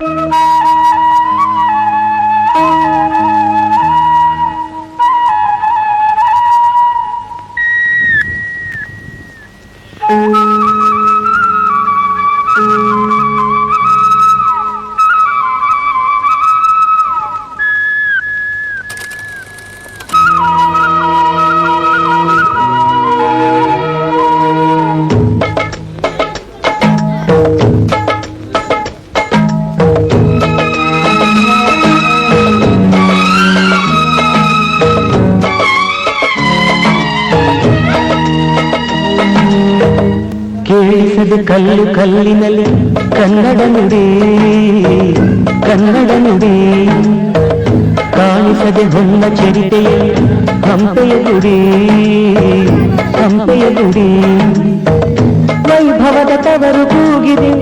Música ಕೇಳಿಸದ ಕಲ್ಲು ಕಲ್ಲಿನಲ್ಲಿ ಕನ್ನಡ ನುಡಿ ಕನ್ನಡ ನುಡಿ. ಕಾಣಿಸದೆ ಹೊನ್ನ ಚರಿತೆಯ ಹಂಪೆಯ ಗುಡಿ ಹಂಪೆಯ ಗುಡಿ. ವೈಭವದ ತವರು ಕೂಗಿದೆ,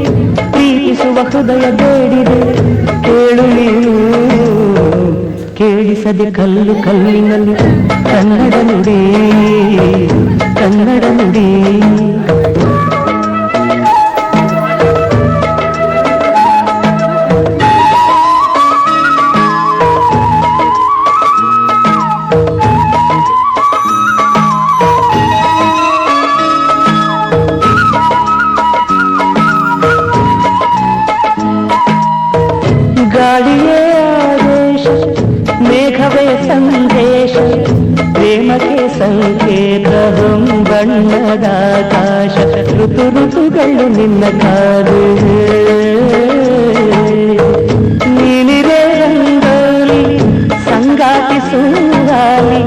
ಪ್ರೀತಿಸುವ ಹೃದಯ ಬೇಡಿದೆ. ಕೇಳು ನೀನು, ಕೇಳಿಸದೆ ಕಲ್ಲು ಕಲ್ಲಿನಲ್ಲಿ ಕನ್ನಡ ನುಡಿ. ಪ್ರೇಮಕ್ಕೆ ಸಂಕೇತ ಬಣ್ಣದ ಆಕಾಶ ಋತು ಋತುಗಳು ನಿನ್ನ ಕಾದು ನೀನಿರೇ ರಂಗೋಲಿ ಸಂಗಾತಿ ಸುಂಗಾಲಿ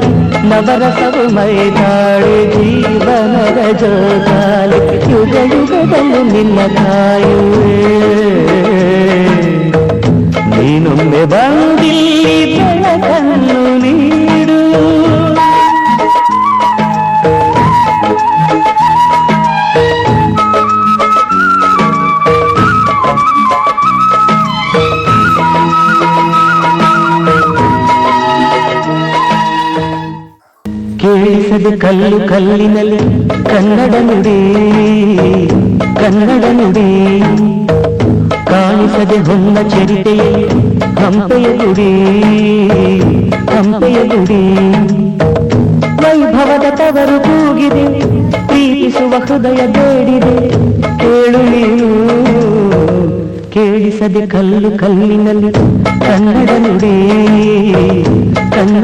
ನವರಸವು ಮೈದಾಳಿ ಜೀವನದ ಜೋಗಾಲಿ ಯುಗ ಯುಗದಲ್ಲೂ ನಿನ್ನ ಕಾಯುವೆ ಕೇಳಿಸದ ಕಲ್ಲು ಕಲ್ಲಿನಲ್ಲಿ ಕನ್ನಡ ನುಡಿ ಕನ್ನಡ ನುಡಿ ಕಾಣಿಸದೆ ಹೊನ್ನ ಚರಿತೆಯ ಹಂಪೆಯ ಗುಡಿ ಹಂಪೆಯ ಗುಡಿ ವೈಭವದ ತವರು ಕೂಗಿದೆ ಪ್ರೀತಿಸುವ ಹೃದಯ ಬೇಡಿದೆ ಕೇಳು ನೀನು ಕೇಳಿಸದೆ ಕಲ್ಲು ಕಲ್ಲಿನಲ್ಲಿ ಕನ್ನಡ ನುಡಿ ಕನ್ನಡ ನುಡಿ